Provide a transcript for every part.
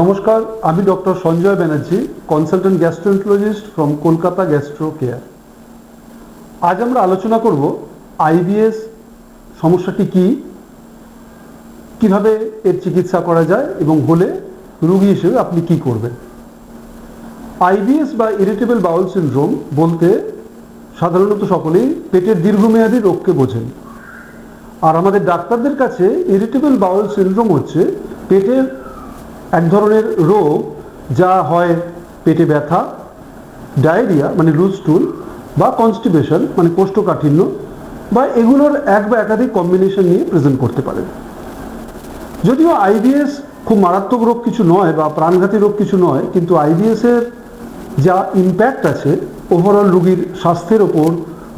নমস্কার, আমি doctor Sanjay Banerjee consultant gastroenterologist from Kolkata gastro care আজ আমরা আলোচনা করব আইবিএস সমস্যাটি কি, কীভাবে এর চিকিৎসা করা যায় এবং হলে রোগী হিসেবে আপনি কি করবেন। আইবিএস বা ইরিটেবল বাউল সিনড্রোম বলতে সাধারণত সকলেই পেটের দীর্ঘমেয়াদী রোগকে বোঝেন। আর আমাদের ডাক্তারদের কাছে ইরিটেবল বাউল সিনড্রোম হচ্ছে পেটের এক ধরনের রোগ যা হয় পেটে ব্যথা, ডায়রিয়া মানে লুজ টুল বা কনস্টিপেশন মানে কোষ্ঠকাঠিন্য, বা এগুলোর এক বা একাধিক কম্বিনেশন নিয়ে প্রেজেন্ট করতে পারেন। যদিও আইবিএস খুব মারাত্মক রোগ কিছু নয় বা প্রাণঘাতী রোগ কিছু নয়, কিন্তু আইবিএসের যা ইম্প্যাক্ট আছে ওভারঅল রোগীর স্বাস্থ্যের ওপর,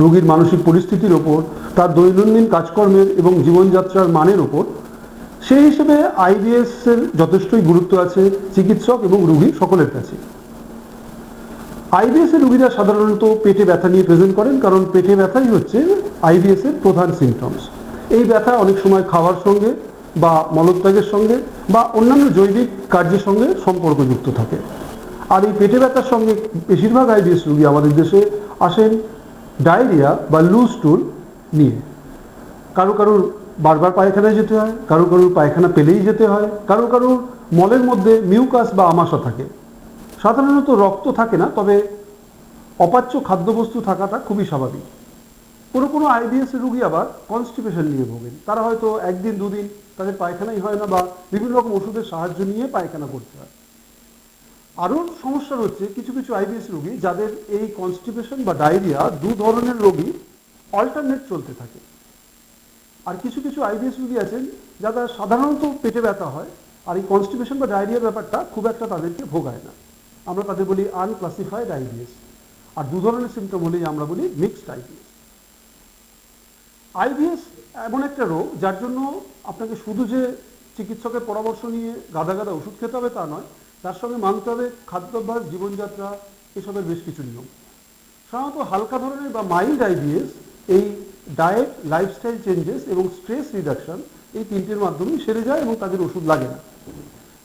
রুগীর মানসিক পরিস্থিতির ওপর, তার দৈনন্দিন কাজকর্মের এবং জীবনযাত্রার মানের ওপর সেই হিসেবে আইবিএস এর যথেষ্টই গুরুত্ব আছে চিকিৎসক এবং রুগী সকলের কাছে। আইবিএস এর রোগীরা সাধারণত পেটে ব্যথা নিয়ে প্রেজেন্ট করেন কারণ পেটে ব্যথাই হচ্ছে আইবিএস এর প্রধান সিমটমস এই ব্যথা অনেক সময় খাওয়ার সঙ্গে বা মলত্যাগের সঙ্গে বা অন্যান্য জৈবিক কার্যের সঙ্গে সম্পর্কযুক্ত থাকে। আর এই পেটে ব্যথার সঙ্গে বেশিরভাগ আইবিএস রোগী আমাদের দেশে আসেন ডায়রিয়া বা লুজ টুল নিয়ে। কারও কারোর বারবার পায়খানায় যেতে হয়, কারও কারোর পায়খানা পেলেই যেতে হয়, কারও কারোর মলের মধ্যে মিউকাস বা আমাশা থাকে। সাধারণত রক্ত থাকে না, তবে অপাচ্য খাদ্যবস্তু থাকাটা খুবই স্বাভাবিক। কোনো কোনো আইবিএস রুগী আবার কনস্টিপেশন নিয়ে ভোগেন। তারা হয়তো একদিন, দুদিন তাদের পায়খানাই হয় না বা বিভিন্ন রকম ওষুধের সাহায্য নিয়ে পায়খানা করতে হয়। আরও সমস্যা হচ্ছে কিছু কিছু আইবিএস রোগী যাদের এই কনস্টিপেশন বা ডায়রিয়া দু ধরনের রোগী অল্টারনেট চলতে থাকে। আর কিছু কিছু আইবিএস রোগী আছেন যারা সাধারণত পেটে ব্যথা হয়, আর এই কনস্টিপেশন বা ডায়রিয়ার ব্যাপারটা খুব একটা তাদেরকে ভোগায় না। আমরা তাদের বলি আনক্লাসিফাইড আইবিএস আর দু ধরনের সিমটম হলেই আমরা বলি মিক্সড আইবিএস আইবিএস এমন একটা রোগ, যার জন্য আপনাকে শুধু যে চিকিৎসকের পরামর্শ নিয়ে গাদা গাদা ওষুধ খেতে হবে তা নয়, তার সঙ্গে মানতে হবে খাদ্যাভ্যাস, জীবনযাত্রা, এসবের বেশ কিছু নিয়ম। সাধারণত হালকা ধরনের বা মাইল্ড আইবিএস এই ডায়েট লাইফস্টাইল চেঞ্জেস এবং স্ট্রেস রিডাকশন এই তিনটির মাধ্যমে সেরে যায় এবং তাদের ওষুধ লাগে না।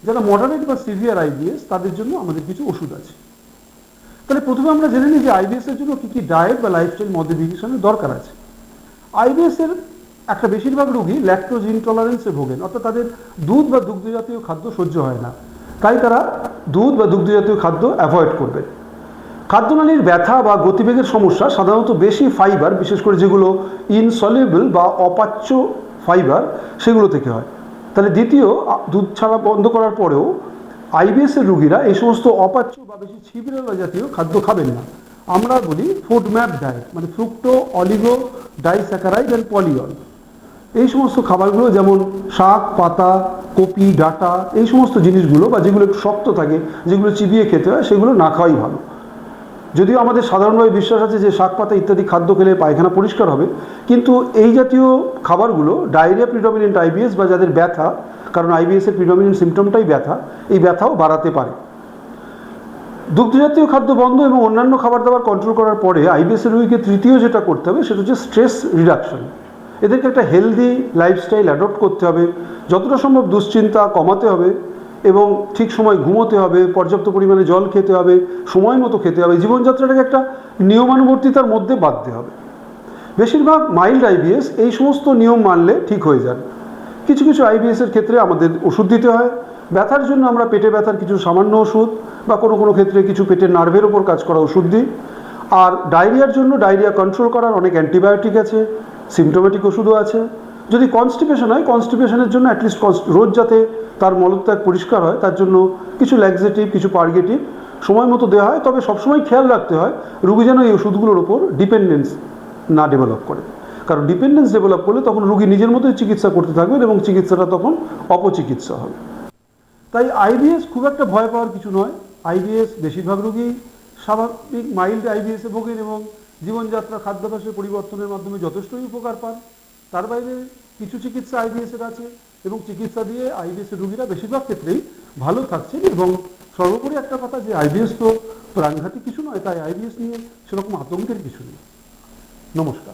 যারা মডারেট বা সিভিয়ার আইবিএস তাদের জন্য আমাদের কিছু ওষুধ আছে। তাহলে প্রথমে আমরা জেনে নিই যে আইবিএস এর জন্য কি কি ডায়েট বা লাইফস্টাইল মডিফিকেশনের দরকার আছে। আইবিএস এর একটা বেশিরভাগ রোগী ল্যাকটোজ ইনটলারেন্সে ভোগেন, অর্থাৎ তাদের দুধ বা দুগ্ধ জাতীয় খাদ্য সহ্য হয় না। তাই তারা দুধ বা দুগ্ধ জাতীয় খাদ্য অ্যাভয়েড করবেন খাদ্যনালীর ব্যথা বা গতিবেগের সমস্যা সাধারণত বেশি ফাইবার, বিশেষ করে যেগুলো ইনসলিউবল বা অপাচ্য ফাইবার, সেগুলো থেকে হয়। তাহলে দ্বিতীয় দুধ ছাড়া বন্ধ করার পরেও আইবিএস এর রুগীরা এই সমস্ত অপাচ্য বা বেশি ছিবড়েলা জাতীয় খাদ্য খাবেন না। আমরা বলি ফুড ম্যাপ ডায়েট মানে fructo oligo disaccharide and polyol এই সমস্ত খাবারগুলো যেমন শাক, পাতা, কপি, ডাটা, এই সমস্ত জিনিসগুলো বা যেগুলো একটু শক্ত থাকে, যেগুলো চিবিয়ে খেতে হয়, সেগুলো না খাওয়াই ভালো। যদিও আমাদের সাধারণভাবে বিশ্বাস আছে যে শাক পাতা ইত্যাদি খাদ্য খেলে পায়খানা পরিষ্কার হবে, কিন্তু এই জাতীয় খাবারগুলো ডায়রিয়া প্রিডমিনেন্ট আইবিএস বা যাদের ব্যথা, কারণ আইবিএস এর প্রিডমিনেন্ট সিমটমটাই ব্যথা, এই ব্যথাও বাড়াতে পারে। দুগ্ধজাতীয় খাদ্য বন্ধ এবং অন্যান্য খাবার দাবার কন্ট্রোল করার পরে আইবিএস এর রোগীকে তৃতীয় যেটা করতে হবে সেটা হচ্ছে স্ট্রেস রিডাকশন এদেরকে একটা হেলদি লাইফস্টাইল অ্যাডপ্ট করতে হবে। যতটা সম্ভব দুশ্চিন্তা কমাতে হবে। এবং ঠিক সময় ঘুমোতে হবে, পর্যাপ্ত পরিমাণে জল খেতে হবে, সময় মতো খেতে হবে, জীবনযাত্রাটাকে একটা নিয়মানুবর্তিতার মধ্যে বাঁধতে হবে। বেশিরভাগ মাইল্ড আইবিএস এই সমস্ত নিয়ম মানলে ঠিক হয়ে যান কিছু কিছু আইবিএস এর ক্ষেত্রে আমাদের ওষুধ দিতে হয়। ব্যথার জন্য আমরা পেটে ব্যথার কিছু সামান্য ওষুধ বা কোনো কোনো ক্ষেত্রে কিছু পেটের নার্ভের ওপর কাজ করা ওষুধ দিই। আর ডায়রিয়ার জন্য ডায়রিয়া কন্ট্রোল করার অনেক অ্যান্টিবায়োটিক আছে, সিমটোমেটিক ওষুধও আছে। যদি কনস্টিপেশন হয় কনস্টিপেশনের জন্য অ্যাটলিস্ট রোজ যাতে তার মলত্যাগ পরিষ্কার হয়, তার জন্য কিছু ল্যাক্সেটিভ কিছু পার্গেটিভ সময় মতো দেওয়া হয়। তবে সবসময় খেয়াল রাখতে হয়, রুগী যেন এই ওষুধগুলোর ওপর ডিপেন্ডেন্স না ডেভেলপ করে। কারণ ডিপেন্ডেন্স ডেভেলপ করলে তখন রুগী নিজের মতোই চিকিৎসা করতে থাকবেন এবং চিকিৎসাটা তখন অপচিকিৎসা হবে। তাই আইবিএস খুব একটা ভয় পাওয়ার কিছু নয়। আইবিএস বেশিরভাগ রোগী স্বাভাবিক মাইল্ড আইবিএসে ভোগেন এবং জীবনযাত্রা, খাদ্যাভ্যাসের পরিবর্তনের মাধ্যমে যথেষ্টই উপকার পান। তার বাইরে কিছু চিকিৎসা আইবিএস এর আছে এবং চিকিৎসা দিয়ে আইবিএস রোগীরা বেশিরভাগ ক্ষেত্রেই ভালো থাকছেন এবং সর্বোপরি একটা কথা যে আইবিএস তো প্রাণঘাতী কিছু নয়, তাই আইবিএস নিয়ে সেরকম আতঙ্কের কিছু নেই। নমস্কার।